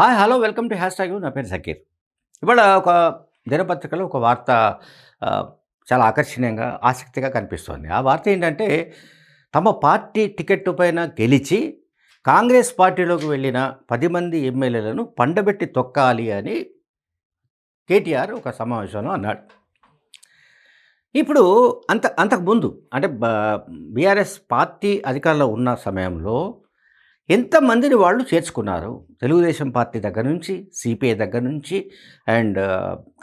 Hi hello welcome to hashtag నా పేరు సకీర్. ఇవాళ ఒక దినపత్రికలో ఒక వార్త చాలా ఆకర్షణీయంగా ఆసక్తిగా కనిపిస్తోంది. ఆ వార్త ఏంటంటే తమ పార్టీ టికెట్ పైన గెలిచి కాంగ్రెస్ పార్టీలోకి వెళ్ళిన పది మంది ఎమ్మెల్యేలను పండబెట్టి తొక్కాలి అని కేటీఆర్ ఒక సమావేశంలో అన్నాడు. ఇప్పుడు అంత అంతకు ముందు అంటే బీఆర్ఎస్ పార్టీ అధికారంలో ఉన్న సమయంలో ఎంతమందిని వాళ్ళు చేర్చుకున్నారు? తెలుగుదేశం పార్టీ దగ్గర నుంచి సిపిఐ దగ్గర నుంచి అండ్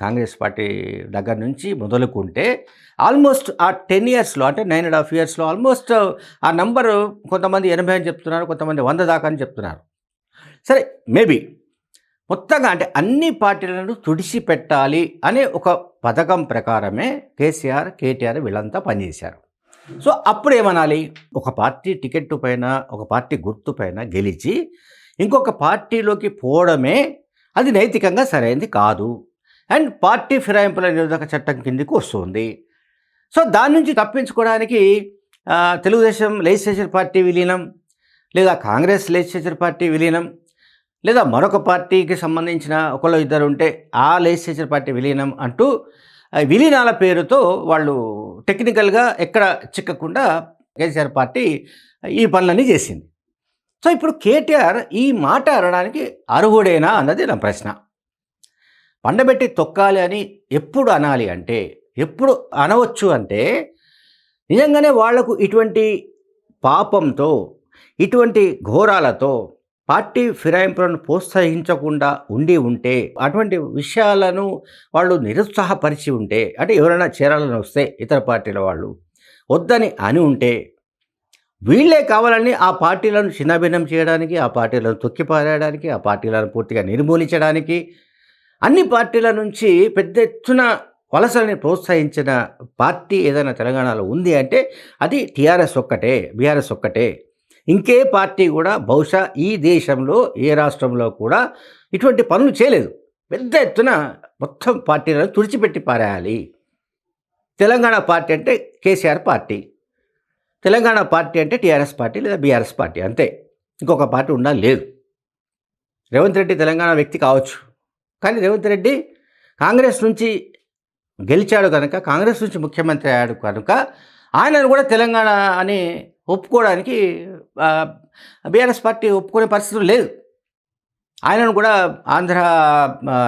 కాంగ్రెస్ పార్టీ దగ్గర నుంచి మొదలుకుంటే ఆల్మోస్ట్ ఆ టెన్ ఇయర్స్లో అంటే నైన్ అండ్ హాఫ్ ఇయర్స్లో ఆల్మోస్ట్ ఆ నంబర్ కొంతమంది ఎనభై అని చెప్తున్నారు కొంతమంది వంద దాకా అని చెప్తున్నారు. సరే మేబీ మొత్తంగా అంటే అన్ని పార్టీలను తుడిచిపెట్టాలి అనే ఒక పథకం ప్రకారమే కేసీఆర్ కేటీఆర్ వీళ్ళంతా పనిచేశారు. సో అప్పుడు ఏమనాలి ఒక పార్టీ టికెట్ పైన ఒక పార్టీ గుర్తు పైన గెలిచి ఇంకొక పార్టీలోకి పోవడమే అది నైతికంగా సరైనది కాదు. అండ్ పార్టీ ఫిరాయింపుల నిరోధక చట్టం కిందికి వస్తుంది. సో దాని నుంచి తప్పించుకోవడానికి తెలుగుదేశం లెజిస్లేచర్ పార్టీ విలీనం లేదా కాంగ్రెస్ లెజిస్లేచర్ పార్టీ విలీనం లేదా మరొక పార్టీకి సంబంధించిన ఒకళ్ళు ఇద్దరు ఉంటే ఆ లెజిస్లేచర్ పార్టీ విలీనం అంటూ విలీనాల పేరుతో వాళ్ళు టెక్నికల్గా ఎక్కడ చిక్కకుండా కేసీఆర్ పార్టీ ఈ పనులన్నీ చేసింది. సో ఇప్పుడు కేటీఆర్ ఈ మాట అనడానికి అర్హుడేనా అన్నది నా ప్రశ్న. పండబెట్టి తొక్కాలి అని ఎప్పుడు అనాలి అంటే ఎప్పుడు అనవచ్చు అంటే నిజంగానే వాళ్ళకు ఇటువంటి పాపంతో ఇటువంటి ఘోరాలతో పార్టీ ఫిరాయింపులను ప్రోత్సహించకుండా ఉండి ఉంటే అటువంటి విషయాలను వాళ్ళు నిరుత్సాహపరిచి ఉంటే అంటే ఎవరైనా చేరాలని వస్తే ఇతర పార్టీల వాళ్ళు వద్దని అని ఉంటే వీళ్ళే కావాలని ఆ పార్టీలను చిన్నభిన్నం చేయడానికి ఆ పార్టీలను తొక్కిపారేయడానికి ఆ పార్టీలను పూర్తిగా నిర్మూలించడానికి అన్ని పార్టీల నుంచి పెద్ద ఎత్తున వలసలని ప్రోత్సహించిన పార్టీ ఏదైనా తెలంగాణలో ఉంది అంటే అది టీఆర్ఎస్ ఒక్కటే బీఆర్ఎస్ ఒక్కటే. ఇంకే పార్టీ కూడా బహుశా ఈ దేశంలో ఏ రాష్ట్రంలో కూడా ఇటువంటి పనులు చేయలేదు. పెద్ద ఎత్తున మొత్తం పార్టీలను తుడిచిపెట్టి పారేయాలి. తెలంగాణ పార్టీ అంటే కేసీఆర్ పార్టీ. తెలంగాణ పార్టీ అంటే టీఆర్ఎస్ పార్టీ లేదా బీఆర్ఎస్ పార్టీ అంతే. ఇంకొక పార్టీ ఉండాలి లేదు. రేవంత్ రెడ్డి తెలంగాణ వ్యక్తి కావచ్చు. కానీ రేవంత్ రెడ్డి కాంగ్రెస్ నుంచి గెలిచాడు కనుక కాంగ్రెస్ నుంచి ముఖ్యమంత్రి అయ్యాడు కనుక ఆయనను కూడా తెలంగాణ అని ఒప్పుకోవడానికి బీఆర్ఎస్ పార్టీ ఒప్పుకునే పరిస్థితులు లేదు. ఆయనను కూడా ఆంధ్ర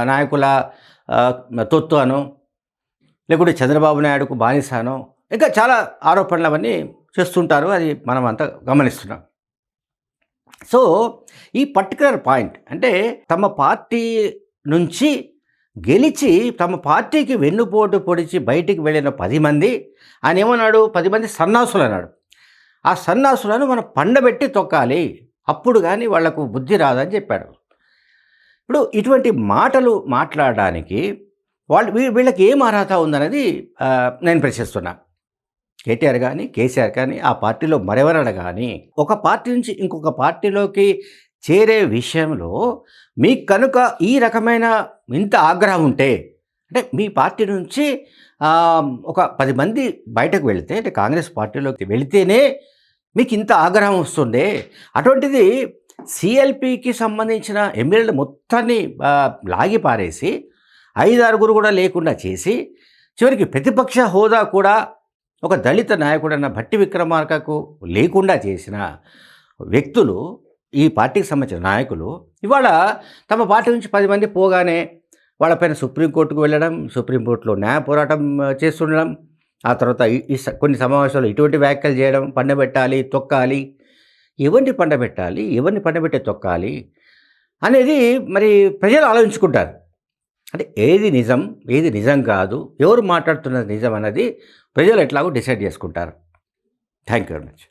నాయకుల ఆ, తొత్తు అను లేకుంటే చంద్రబాబు నాయుడుకు బానిసాను ఇంకా చాలా ఆరోపణలు అవన్నీ చేస్తుంటారు. అది మనం అంతా గమనిస్తున్నాం. సో ఈ పర్టికులర్ పాయింట్ అంటే తమ పార్టీ నుంచి గెలిచి తమ పార్టీకి వెన్నుపోటు పొడిచి బయటికి వెళ్ళిన పది మంది ఆయన ఏమన్నాడు? పది మంది సన్నాసులు అన్నాడు. ఆ సన్నాసులను మనం పండబెట్టి తొక్కాలి. అప్పుడు కానీ వాళ్ళకు బుద్ధి రాదని చెప్పాడు. ఇప్పుడు ఇటువంటి మాటలు మాట్లాడడానికి వాళ్ళు వీ- వీళ్ళకి ఏం అర్హత ఉందనేది నేను ప్రశ్నిస్తున్నా. కేటీఆర్ కానీ కేసీఆర్ కానీ ఆ పార్టీలో మరెవరైనా కానీ ఒక పార్టీ నుంచి ఇంకొక పార్టీలోకి చేరే విషయంలో మీకు కనుక ఈ రకమైన ఇంత ఆగ్రహం ఉంటే అంటే మీ పార్టీ నుంచి ఒక పది మంది బయటకు వెళితే అంటే కాంగ్రెస్ పార్టీలోకి వెళితేనే మీకు ఇంత ఆగ్రహం వస్తుంది అటువంటిది సిఎల్పికి సంబంధించిన ఎమ్మెల్యేలు మొత్తాన్ని లాగి పారేసి ఐదు ఆరుగురు కూడా లేకుండా చేసి చివరికి ప్రతిపక్ష హోదా కూడా ఒక దళిత నాయకుడైన భట్టి విక్రమార్కకు లేకుండా చేసిన వ్యక్తులు ఈ పార్టీకి సంబంధించిన నాయకులు ఇవాళ తమ పార్టీ నుంచి పది మంది పోగానే వాళ్ళపైన సుప్రీంకోర్టుకు వెళ్ళడం సుప్రీంకోర్టులో న్యాయ పోరాటం చేస్తుండడం ఆ తర్వాత ఈ- స- కొన్ని సమావేశాలు ఇటువంటి వ్యాఖ్యలు చేయడం పండబెట్టాలి తొక్కాలి ఎవరిని పండబెట్టాలి ఎవరిని పండబెట్టే తొక్కాలి అనేది మరి ప్రజలు ఆలోచించుకుంటారు. అంటే ఏది నిజం ఏది నిజం కాదు ఎవరు మాట్లాడుతున్నది నిజం అన్నది ప్రజలు ఎట్లాగో డిసైడ్ చేసుకుంటారు. Thank you very much.